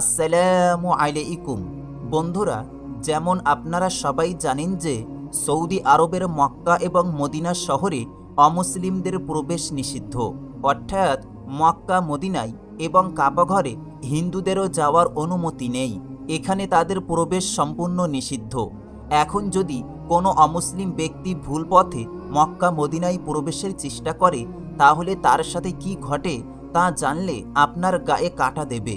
আসসালামু আলাইকুম। বন্ধুরা, যেমন আপনারা সবাই জানেন যে সৌদি আরবের মক্কা এবং মদিনা শহরে অমুসলিমদের প্রবেশ নিষিদ্ধ। অর্থাৎ মক্কা, মদিনায় এবং কাবাঘরে হিন্দুদেরও যাওয়ার অনুমতি নেই। এখানে তাদের প্রবেশ সম্পূর্ণ নিষিদ্ধ। এখন যদি কোনো অমুসলিম ব্যক্তি ভুল পথে মক্কা, মদিনায় প্রবেশের চেষ্টা করে, তাহলে তার সাথে কি ঘটে তা জানলে আপনার গায়ে কাটা দেবে।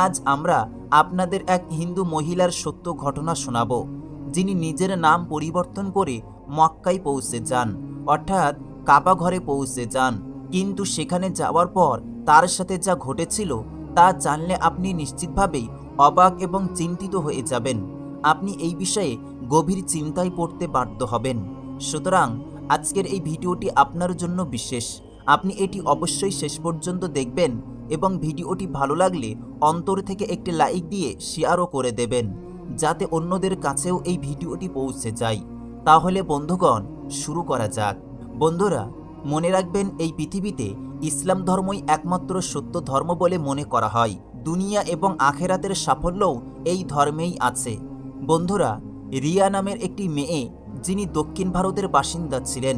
আজ আমরা আপনাদের এক হিন্দু মহিলার সত্য ঘটনা শোনাব, যিনি নিজের নাম পরিবর্তন করে মক্কায় পৌঁছে যান, অর্থাৎ কাবা ঘরে পৌঁছে যান। কিন্তু সেখানে যাওয়ার পর তার সাথে যা ঘটেছিল তা জানলে আপনি নিশ্চিতভাবেই অবাক এবং চিন্তিত হয়ে যাবেন। আপনি এই বিষয়ে গভীর চিন্তায় পড়তে বাধ্য হবেন। সুতরাং আজকের এই ভিডিওটি আপনার জন্য বিশেষ। আপনি এটি অবশ্যই শেষ পর্যন্ত দেখবেন এবং ভিডিওটি ভালো লাগলে অন্তর থেকে একটি লাইক দিয়ে শেয়ারও করে দেবেন, যাতে অন্যদের কাছেও এই ভিডিওটি পৌঁছে যায়। তাহলে বন্ধুগণ, শুরু করা যাক। বন্ধুরা, মনে রাখবেন এই পৃথিবীতে ইসলাম ধর্মই একমাত্র সত্য ধর্ম বলে মনে করা হয়। দুনিয়া এবং আখেরাতের সাফল্যও এই ধর্মেই আছে। বন্ধুরা, রিয়া নামের একটি মেয়ে, যিনি দক্ষিণ ভারতের বাসিন্দা ছিলেন,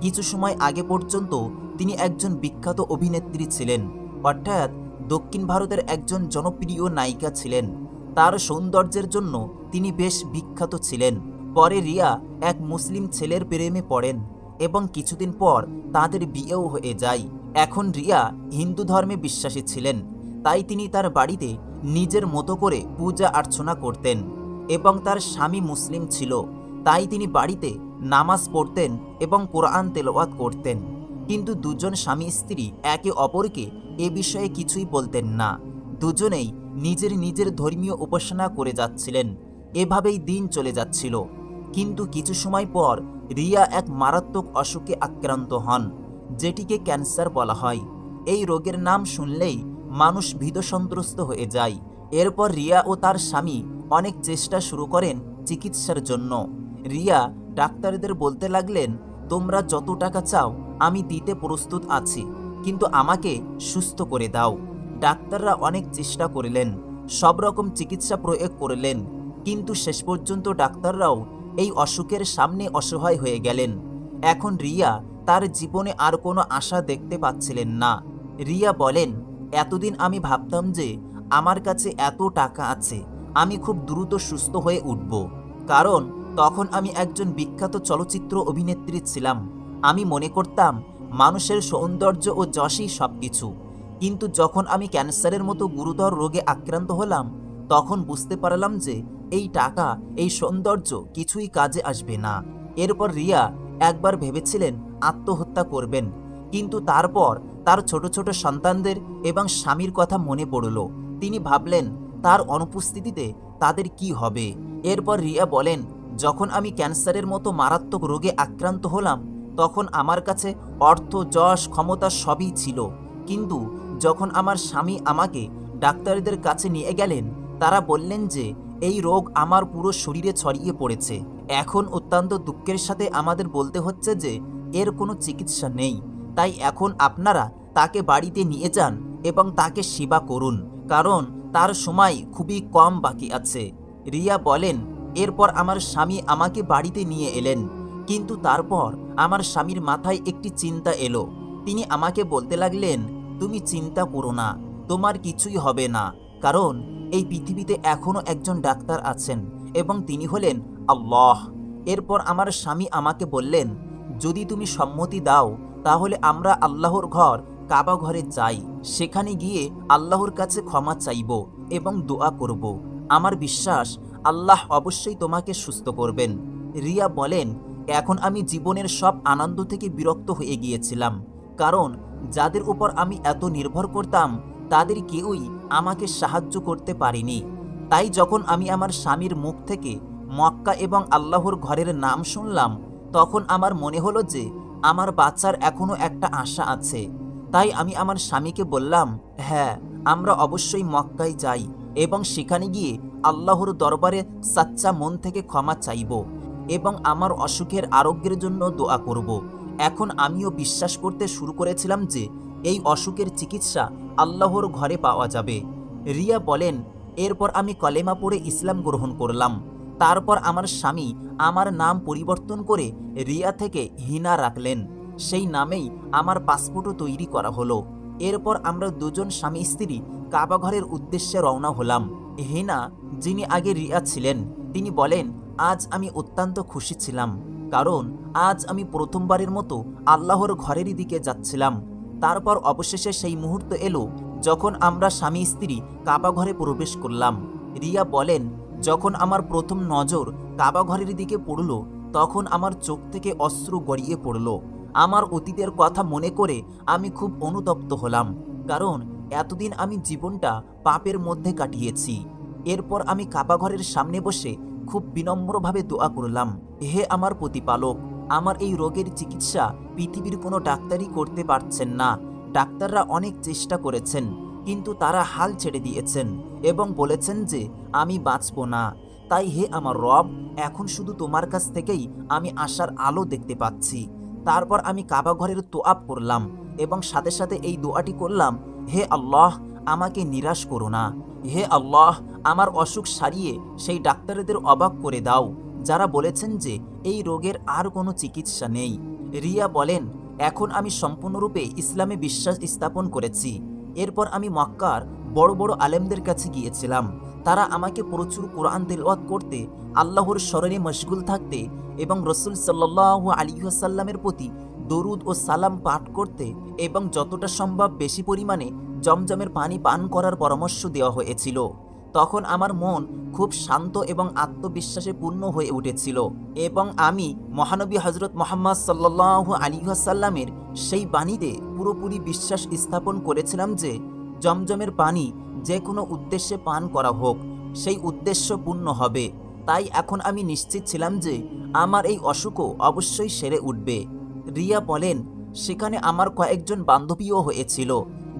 কিছু সময় আগে পর্যন্ত তিনি একজন বিখ্যাত অভিনেত্রী ছিলেন, অর্থাৎ দক্ষিণ ভারতের একজন জনপ্রিয় নায়িকা ছিলেন। তার সৌন্দর্যের জন্য তিনি বেশ বিখ্যাত ছিলেন। পরে রিয়া এক মুসলিম ছেলের প্রেমে পড়েন এবং কিছুদিন পর তাদের বিয়েও হয়ে যায়। এখন রিয়া হিন্দু ধর্মে বিশ্বাসী ছিলেন, তাই তিনি তার বাড়িতে নিজের মতো করে পূজা অর্চনা করতেন এবং তার স্বামী মুসলিম ছিল, তাই তিনি বাড়িতে নামাজ পড়তেন এবং কোরআন তেলাওয়াত করতেন। কিন্তু দুজন স্বামী স্ত্রী একে অপরকে এ বিষয়ে কিছুই বলতেন না। দুজনেই নিজের নিজের ধর্মীয় উপাসনা করে যাচ্ছিলেন। এভাবেই দিন চলে যাচ্ছিল। কিন্তু কিছু সময় পর রিয়া এক মারাত্মক অসুখে আক্রান্ত হন, যেটিকে ক্যান্সার বলা হয়। এই রোগের নাম শুনলেই মানুষ ভীত সন্ত্রস্ত হয়ে যায়। এরপর রিয়া ও তার স্বামী অনেক চেষ্টা শুরু করেন চিকিৎসার জন্য। রিয়া ডাক্তারদের বলতে লাগলেন তোমরা যত টাকা চাও, আমি দিতে প্রস্তুত আছি। কিন্তু আমাকে সুস্থ করে দাও। ডাক্তাররা অনেক চেষ্টা করলেন, সব রকম চিকিৎসা প্রয়োগ করলেন। কিন্তু শেষ পর্যন্ত ডাক্তাররাও এই অসুখের সামনে অসহায় হয়ে গেলেন। এখন রিয়া তার জীবনে আর কোনো আশা দেখতে পাচ্ছিলেন না। রিয়া বলেন, এতদিন আমি ভাবতাম যে আমার কাছে এত টাকা আছে, আমি খুব দ্রুত সুস্থ হয়ে উঠব। কারণ তখন আমি একজন বিখ্যাত চলচ্চিত্র অভিনেত্রী ছিলাম। আমি মনে করতাম, মানুষের সৌন্দর্য ও যশই সব কিছু কিন্তু যখন আমি ক্যান্সারের মতো গুরুতর রোগে আক্রান্ত হলাম, তখন বুঝতে পারলাম যে এই টাকা, এই সৌন্দর্য কিছুই কাজে আসবে না। এরপর রিয়া একবার ভেবেছিলেন আত্মহত্যা করবেন। কিন্তু তারপর তার ছোট ছোট সন্তানদের এবং স্বামীর কথা মনে পড়ল। তিনি ভাবলেন, তার অনুপস্থিতিতে তাদের কি হবে? এরপর রিয়া বলেন যখন আমি ক্যান্সারের মতো মারাত্মক রোগে আক্রান্ত হলাম, তখন আমার কাছে অর্থ, যশ, ক্ষমতা সবই ছিল। কিন্তু যখন আমার স্বামী আমাকে ডাক্তারদের কাছে নিয়ে গেলেন, তারা বললেন যে, এই রোগ আমার পুরো শরীরে ছড়িয়ে পড়েছে। এখন অত্যন্ত দুঃখের সাথে আমাদের বলতে হচ্ছে যে, এর কোনো চিকিৎসা নেই। তাই এখন আপনারা তাকে বাড়িতে নিয়ে যান এবং তাকে সেবা করুন। কারণ তার সময় খুবই কম বাকি আছে। রিয়া বলেন এরপর আমার স্বামী আমাকে বাড়িতে নিয়ে এলেন। কিন্তু তারপর আমার স্বামীর মাথায় একটি চিন্তা এলো। তিনি আমাকে বলতে লাগলেন, তুমি চিন্তা করো না, তোমার কিছুই হবে না। কারণ এই পৃথিবীতে এখনও একজন ডাক্তার আছেন এবং তিনি হলেন আল্লাহ। এরপর আমার স্বামী আমাকে বললেন, যদি তুমি সম্মতি দাও, তাহলে আমরা আল্লাহর ঘর কাবা ঘরে যাই। সেখানে গিয়ে আল্লাহর কাছে ক্ষমা চাইব এবং দোয়া করব। আমার বিশ্বাস, আল্লাহ অবশ্যই তোমাকে সুস্থ করবেন। রিয়া বলেন, এখন আমি জীবনের সব আনন্দ থেকে বিরক্ত হয়ে গিয়েছিলাম। কারণ, যাদের উপর আমি এত নির্ভর করতাম, তাদের কেউই আমাকে সাহায্য করতে পারেনি। তাই যখন আমি আমার স্বামীর মুখ থেকে মক্কা এবং আল্লাহর ঘরের নাম শুনলাম, তখন আমার মনে হলো যে, আমার বাচ্চার এখনও একটা আশা আছে। তাই আমি আমার স্বামীকে বললাম হ্যাঁ আমরা অবশ্যই মক্কায় যাই। এবং সেখানে গিয়ে আল্লাহর দরবারে সাচ্চা মন থেকে ক্ষমা চাইব এবং আমার অসুখের আরোগ্যের জন্য দোয়া করব। এখন আমিও বিশ্বাস করতে শুরু করেছিলাম যে এই অসুখের চিকিৎসা আল্লাহর ঘরে পাওয়া যাবে। রিয়া বলেন, এরপর আমি কলেমা পড়ে ইসলাম গ্রহণ করলাম। তারপর আমার স্বামী আমার নাম পরিবর্তন করে রিয়া থেকে হিনা রাখলেন। সেই নামেই আমার পাসপোর্টও তৈরি করা হলো। এরপর আমরা দুজন স্বামী স্ত্রী কাবাঘরের উদ্দেশ্যে রওনা হলাম। হেনা, যিনি আগে রিয়া ছিলেন, তিনি বলেন, আজ আমি অত্যন্ত খুশি ছিলাম, কারণ আজ আমি প্রথমবারের মতো আল্লাহর ঘরেরই দিকে যাচ্ছিলাম। তারপর অবশেষে সেই মুহূর্ত এলো যখন আমরা স্বামী স্ত্রী কাবা ঘরে প্রবেশ করলাম। রিয়া বলেন, যখন আমার প্রথম নজর কাবা ঘরের দিকে পড়ল, তখন আমার চোখ থেকে অশ্রু গড়িয়ে পড়ল। আমার অতীতের কথা মনে করে আমি খুব অনুতপ্ত হলাম, কারণ এতদিন আমি জীবনটা পাপের মধ্যে কাটিয়েছি। এরপর আমি কাবা ঘরের সামনে বসে খুব বিনম্রভাবে দোয়া করলাম, হে আমার প্রতিপালক, আমার এই রোগের চিকিৎসা পৃথিবীর কোনো ডাক্তারই করতে পারছেন না। ডাক্তাররা অনেক চেষ্টা করেছেন, কিন্তু তারা হাল ছেড়ে দিয়েছেন এবং বলেছেন যে আমি বাঁচব না। তাই হে আমার রব, এখন শুধু তোমার কাছ থেকেই আমি আশার আলো দেখতে পাচ্ছি। তারপর আমি কাবা ঘরের তোয়াব করলাম এবং সাথে সাথে এই দোয়াটি করলাম হে আল্লাহ, আমাকে নিরাশ করো না। হে আল্লাহ, আমার অসুখ সারিয়ে সেই ডাক্তারদের অবাক করে দাও, যারা বলেছেন যে এই রোগের আর কোনো চিকিৎসা নেই। রিয়া বলেন, এখন আমি সম্পূর্ণরূপে ইসলামে বিশ্বাস স্থাপন করেছি। এরপর আমি মক্কার বড় বড় আলেমদের কাছে গিয়েছিলাম। তারা আমাকে প্রচুর কোরআন তেলওয়াত করতে, আল্লাহর স্মরণে মশগুল থাকতে এবং রসুল সাল্লাহ আলিহাসাল্লামের প্রতি দরুদ ও সালাম পাঠ করতে এবং যতটা সম্ভব বেশি পরিমাণে জমজমের পানি পান করার পরামর্শ দেওয়া হয়েছিল। তখন আমার মন খুব শান্ত এবং আত্মবিশ্বাসে পূর্ণ হয়ে উঠেছিল এবং আমি মহানবী হজরত মোহাম্মদ সাল্লাহ আলিহাসাল্লামের সেই বাণীতে পুরোপুরি বিশ্বাস স্থাপন করেছিলাম যে জমজমের পানি যে কোনো উদ্দেশ্যে পান করা হোক, সেই উদ্দেশ্য পূর্ণ হবে। তাই এখন আমি নিশ্চিত ছিলাম যে আমার এই অসুখও অবশ্যই সেরে উঠবে। রিয়া বলেন, সেখানে আমার কয়েকজন বান্ধবীও হয়েছিল,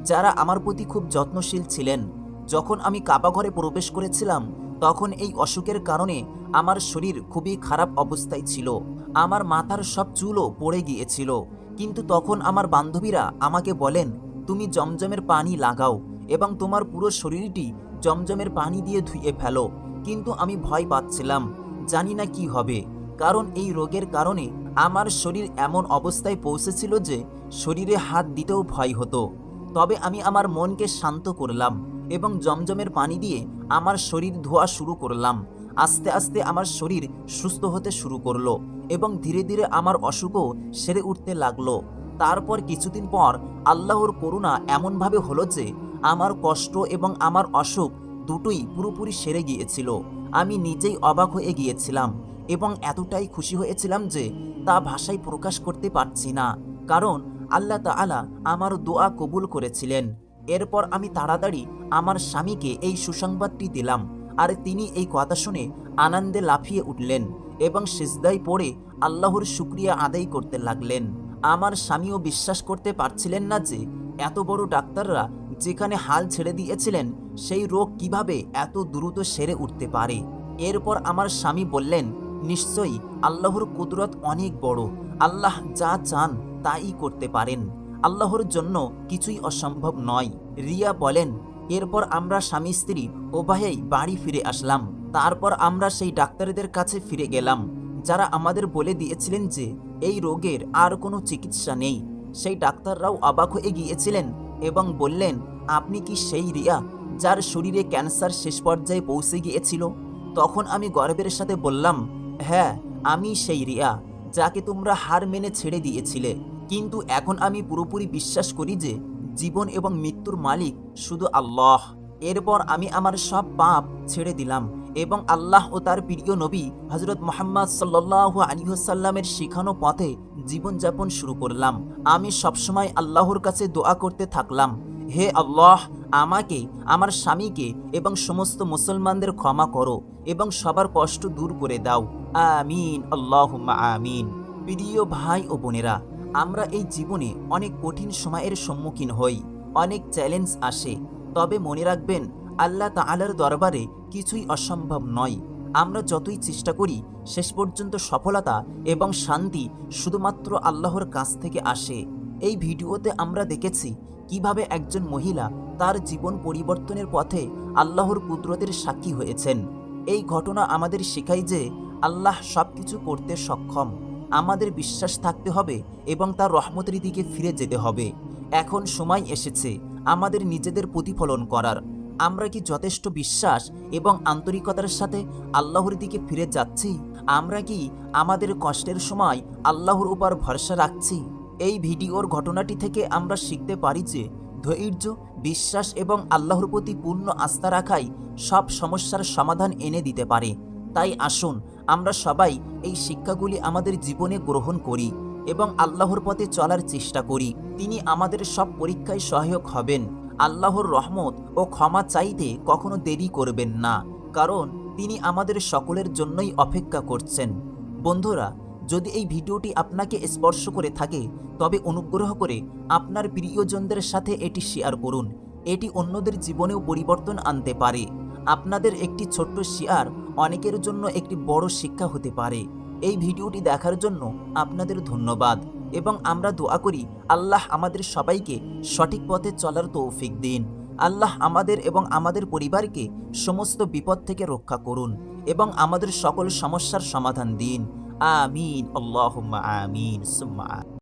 যারা আমার প্রতি খুব যত্নশীল ছিলেন। যখন আমি কাবাঘরে প্রবেশ করেছিলাম, তখন এই অসুখের কারণে আমার শরীর খুবই খারাপ অবস্থায় ছিল। আমার মাথার সব চুলও পড়ে গিয়েছিল। কিন্তু তখন আমার বান্ধবীরা আমাকে বলেন, তুমি জমজমের পানি লাগাও এবং তোমার পুরো শরীরটি জমজমের পানি দিয়ে ধুয়ে ফেলো। কিন্তু আমি ভয় পাচ্ছিলাম, জানি না কি হবে, কারণ এই রোগের কারণে আমার শরীর এমন অবস্থায় পৌঁছেছিল যে শরীরে হাত দিতেও ভয় হতো। তবে আমি আমার মনকে শান্ত করলাম এবং জমজমের পানি দিয়ে আমার শরীর ধোয়া শুরু করলাম। আস্তে আস্তে আমার শরীর সুস্থ হতে শুরু করল এবং ধীরে ধীরে আমার অসুখও সেরে উঠতে লাগল। তারপর কিছুদিন পর আল্লাহর করুণা এমনভাবে হলো যে আমার কষ্ট এবং আমার অসুখ দুটোই পুরোপুরি সেরে গিয়েছিল। আমি নিজেই অবাক হয়ে গিয়েছিলাম। এবং এতটাই খুশি হয়েছিলাম যে তা ভাষায় প্রকাশ করতে পারছি না। কারণ আল্লাহ তাআলা আমার দোয়া কবুল করেছিলেন। এরপর আমি তাড়াতাড়ি আমার স্বামীকে এই সুসংবাদটি দিলাম আর তিনি এই কথা শুনে আনন্দে লাফিয়ে উঠলেন এবং সিজদায় পড়ে আল্লাহর শুক্রিয়া আদায় করতে লাগলেন। আমার স্বামীও বিশ্বাস করতে পারছিলেন না যে এত বড় ডাক্তাররা যেখানে হাল ছেড়ে দিয়েছিলেন সেই রোগ কীভাবে এত দ্রুত সেরে উঠতে পারে। এরপর আমার স্বামী বললেন নিশ্চয়ই আল্লাহর কুদরত অনেক বড়। আল্লাহ যা চান তাই করতে পারেন। আল্লাহর জন্য কিছুই অসম্ভব নয়। রিয়া বলেন, এরপর আমরা স্বামী, স্ত্রী, উভয়েই বাড়ি ফিরে আসলাম। তারপর আমরা সেই ডাক্তারদের কাছে ফিরে গেলাম। যারা আমাদের বলে দিয়েছিলেন যে, এই রোগের আর কোনো চিকিৎসা নেই। সেই ডাক্তাররাও অবাক হয়ে গিয়েছিলেন এবং বললেন, আপনি কি সেই রিয়া যার শরীরে ক্যান্সার শেষ পর্যায়ে পৌঁছে গিয়েছিল? তখন আমি গর্বের সাথে বললাম হ্যাঁ আমি সেই রিয়া, যাকে তোমরা হার মেনে ছেড়ে দিয়েছিলে। কিন্তু এখন আমি পুরোপুরি বিশ্বাস করি যে, জীবন এবং মৃত্যুর মালিক শুধু আল্লাহ। এরপর আমি আমার সব পাপ ছেড়ে দিলাম এবং আল্লাহ ও তার প্রিয় নবী হজরত মোহাম্মদ সাল্লাহ আলিহাসাল্লামের শিখানো পথে জীবনযাপন শুরু করলাম। আমি সবসময় আল্লাহর কাছে দোয়া করতে থাকলাম। হে আল্লাহ আমাকে, আমার স্বামীকে এবং সমস্ত মুসলমানদের ক্ষমা করো এবং সবার কষ্ট দূর করে দাও। আমিন। আল্লাহ আমিন। প্রিয় ভাই ও বোনেরা, আমরা এই জীবনে অনেক কঠিন সময়ের সম্মুখীন হই, অনেক চ্যালেঞ্জ আসে। তবে মনে রাখবেন, আল্লাহ তাআলার দরবারে কিছুই অসম্ভব নয়। আমরা যতই চেষ্টা করি, শেষ পর্যন্ত সফলতা এবং শান্তি শুধুমাত্র আল্লাহর কাছ থেকে আসে। এই ভিডিওতে আমরা দেখেছি কীভাবে একজন মহিলা তার জীবন পরিবর্তনের পথে আল্লাহর কুদরতের সাক্ষী হয়েছেন। এই ঘটনা আমাদের শেখায় যে আল্লাহ সব কিছু করতে সক্ষম। আমাদের বিশ্বাস থাকতে হবে এবং তার রহমতের দিকে ফিরে যেতে হবে। এখন সময় এসেছে আমাদের নিজেদের প্রতিফলন করার। আমরা কি যথেষ্ট বিশ্বাস এবং আন্তরিকতার সাথে আল্লাহর দিকে ফিরে যাচ্ছি? আমরা কি আমাদের কষ্টের সময় আল্লাহর উপর ভরসা রাখছি? এই ভিডিওর ঘটনাটি থেকে আমরা শিখতে পারি যে ধৈর্য, বিশ্বাস এবং আল্লাহর প্রতি পূর্ণ আস্থা রাখাই সব সমস্যার সমাধান এনে দিতে পারে। তাই আসুন, আমরা সবাই এই শিক্ষাগুলি আমাদের জীবনে গ্রহণ করি এবং আল্লাহর পথে চলার চেষ্টা করি। তিনি আমাদের সব পরীক্ষায় সহায়ক হবেন। আল্লাহর রহমত ও ক্ষমা চাইতে কখনো দেরি করবেন না, কারণ তিনি আমাদের সকলের জন্যই অপেক্ষা করছেন। বন্ধুরা যদি এই ভিডিওটি আপনাকে স্পর্শ করে থাকে, তবে অনুগ্রহ করে আপনার প্রিয়জনদের সাথে এটি শেয়ার করুন। এটি অন্যদের জীবনেও পরিবর্তন আনতে পারে। আপনাদের একটি ছোট্ট শেয়ার অনেকের জন্য একটি বড় শিক্ষা হতে পারে। এই ভিডিওটি দেখার জন্য আপনাদের ধন্যবাদ এবং আমরা দোয়া করি আল্লাহ আমাদের সবাইকে সঠিক পথে চলার তৌফিক দিন। আল্লাহ আমাদের এবং আমাদের পরিবারকে সমস্ত বিপদ থেকে রক্ষা করুন এবং আমাদের সকল সমস্যার সমাধান দিন। আমিন আল্লাহুম্মা আমিন সুম্মা আমিন।